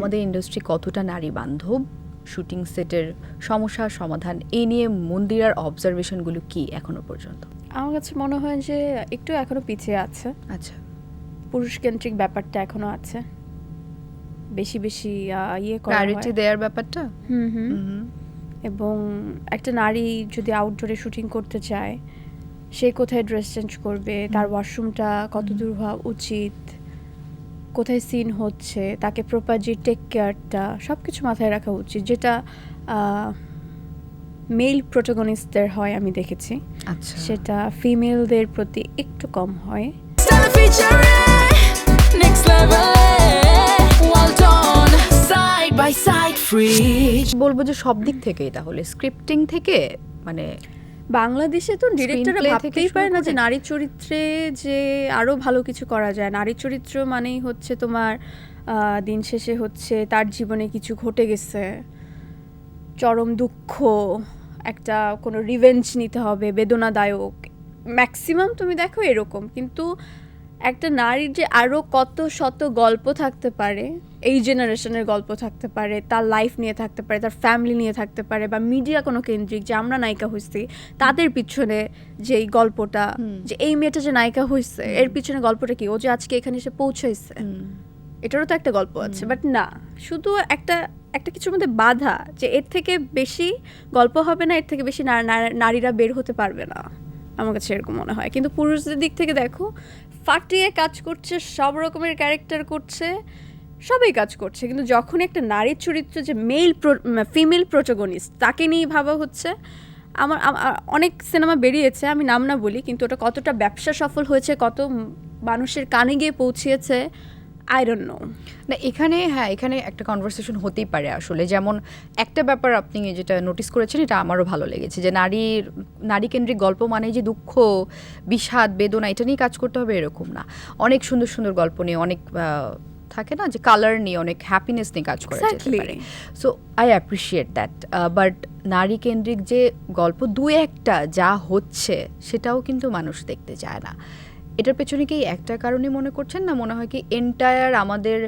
আমাদের ইন্ডাস্ট্রি কতটা নারী বান্ধব শুটিং সেটের সমস্যার সমাধান এই নিয়ে মন্দিরার অবজারভেশনগুলো কি এখনও পর্যন্ত? আমার কাছে মনে হয় যে একটু এখনও পিছিয়ে আছে। আচ্ছা। পুরুষকেন্দ্রিক ব্যাপারটা এখনও আছে। বেশি বেশি ইয়ে প্রায়োরিটি দেওয়ার ব্যাপারটা? হুম হুম। এবং একটা নারী যদি আউটডোরে শুটিং করতে চায় সে কোথায় ড্রেস চেঞ্জ করবে? তার ওয়াশরুমটা কত দূর হওয়া উচিত? কোথায় সিন হচ্ছে তাকে প্রপার যে টেক কেয়ারটা সব কিছু মাথায় রাখা উচিত যেটা মেল প্রোটোগনিস্টদের হয় আমি দেখেছি। আচ্ছা। সেটা ফিমেলদের প্রতি একটু কম হয়. বলব যে সব দিক থেকেই তাহলে স্ক্রিপ্টিং থেকে মানে বাংলাদেশে তো ডিরেক্টররা ভাবতেই পারে না যে নারী চরিত্রে যে আরও ভালো কিছু করা যায়। নারী চরিত্র মানেই হচ্ছে তোমার দিন শেষে হচ্ছে তার জীবনে কিছু ঘটে গেছে। চরম দুঃখ একটা কোনো রিভেঞ্জ নিতে হবে বেদনাদায়ক। ম্যাক্সিমাম তুমি দেখো এরকম কিন্তু একটা নারীর যে আরও কত শত গল্প থাকতে পারে এই জেনারেশনের গল্প থাকতে পারে তার লাইফ নিয়ে থাকতে পারে তার ফ্যামিলি নিয়ে থাকতে পারে বা মিডিয়া কোনো কেন্দ্রিক যে আমরা নায়িকা হয়েছি তাদের পিছনে যে এই গল্পটা যে এই মেয়েটা যে নায়িকা হয়েছে এর পিছনে গল্পটা কি? ও যে আজকে এখানে এসে পৌঁছাইছে। এটারও তো একটা গল্প আছে বাট না শুধু একটা একটা কিছুর মধ্যে বাধা যে এর থেকে বেশি গল্প হবে না এর থেকে বেশি নারীরা বের হতে পারবে না। আমার কাছে এরকম মনে হয়। কিন্তু পুরুষদের দিক থেকে দেখো, ফাটিয়ে কাজ করছে, সব রকমের ক্যারেক্টার করছে, সবাই কাজ করছে। কিন্তু যখন একটা নারীর চরিত্র যে মেল ফিমেল প্রোটোগনিস্ট তাকে নিয়ে ভাবা হচ্ছে, আমার অনেক সিনেমা বেরিয়েছে, আমি নাম না বলি, কিন্তু ওটা কতটা ব্যবসা সফল হয়েছে, কত মানুষের কানে গিয়ে পৌঁছিয়েছে আই ডোন্ট নো না এখানে হ্যাঁ এখানে একটা কনভারসেশন হতেই পারে আসলে। যেমন একটা ব্যাপার আপনি যেটা নোটিস করেছেন এটা আমারও ভালো লেগেছে যে নারীর নারী কেন্দ্রিক গল্প মানে যে দুঃখ বিষাদ বেদনা এটা নিয়ে কাজ করতে হবে এরকম না। অনেক সুন্দর সুন্দর গল্প নিয়ে অনেক থাকে না যে কালার নিয়ে অনেক হ্যাপিনেস নিয়ে কাজ করা যেতে Exactly. পারে। So I appreciate that but নারী কেন্দ্রিক যে গল্প দু একটা যা হচ্ছে সেটাও কিন্তু মানুষ দেখতে চায় না। এটার পেছনে কি একটা কারণে মনে করছেন? না মনে হয় কি এন্টায়ার আমাদের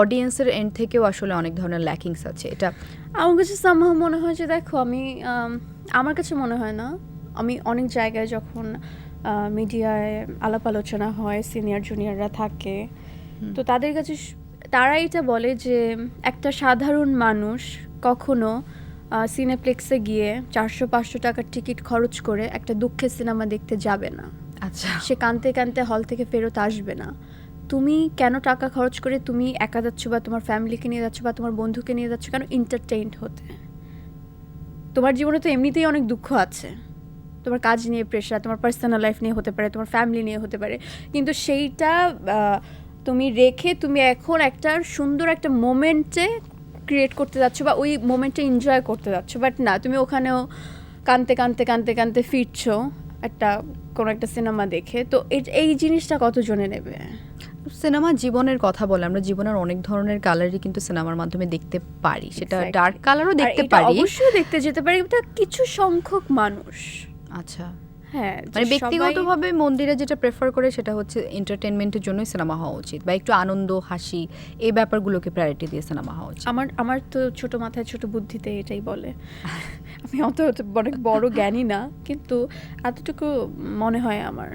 অডিয়েন্সের এন্ড থেকেও আসলে অনেক ধরনের ল্যাকিংস আছে? এটা আমার কাছে সামহাও মনে হয় যে দেখো আমি আমার কাছে মনে হয় না। আমি অনেক জায়গায় যখন মিডিয়ায় আলাপ আলোচনা হয় সিনিয়র জুনিয়ররা থাকে তো তাদের কাছে তারা এটা বলে যে একটা সাধারণ মানুষ কখনো সিনেপ্লেক্সে গিয়ে চারশো পাঁচশো টাকার টিকিট খরচ করে একটা দুঃখের সিনেমা দেখতে যাবে না। আচ্ছা। সে কানতে কানতে হল থেকে ফেরত আসবে না। তুমি কেন টাকা খরচ করে তুমি একা যাচ্ছ বা তোমার ফ্যামিলিকে নিয়ে যাচ্ছ বা তোমার বন্ধুকে নিয়ে যাচ্ছ? কেন এন্টারটেইনড হতে? তোমার জীবনে তো এমনিতেই অনেক দুঃখ আছে। তোমার কাজ নিয়ে প্রেশার তোমার পার্সোনাল লাইফ নিয়ে হতে পারে, তোমার ফ্যামিলি নিয়ে হতে পারে। কিন্তু সেইটা তুমি রেখে তুমি এখন একটা সুন্দর একটা মোমেন্টে ক্রিয়েট করতে যাচ্ছ বা ওই মোমেন্টে এনজয় করতে যাচ্ছ। বাট না, তুমি ওখানেও কানতে কানতে কানতে কানতে ফিরছো। একটা কোনো একটা সিনেমা দেখে তো এই- জিনিসটা কতজনে নেবে? সিনেমা জীবনের কথা বলে আমরা জীবনের অনেক ধরনের কালারই কিন্তু সিনেমার মাধ্যমে দেখতে পারি। সেটা ডার্ক কালারও দেখতে পারি। অবশ্যই দেখতে যেতে পারি কিছু সংখ্যক মানুষ। আচ্ছা। হ্যাঁ মানে ব্যক্তিগতভাবে মন্দিরে যেটা প্রেফার করে সেটা হচ্ছে এন্টারটেনমেন্টের জন্যই সিনেমা হওয়া উচিত বা একটু আনন্দ হাসি এই ব্যাপারগুলোকে প্রায়োরিটি দিয়ে সিনেমা হওয়া উচিত। আমার আমার তো ছোট মাথায় ছোট বুদ্ধিতে এটাই বলে। আমি অত অত অনেক বড় জ্ঞানী না কিন্তু এতটুকু মনে হয় আমার।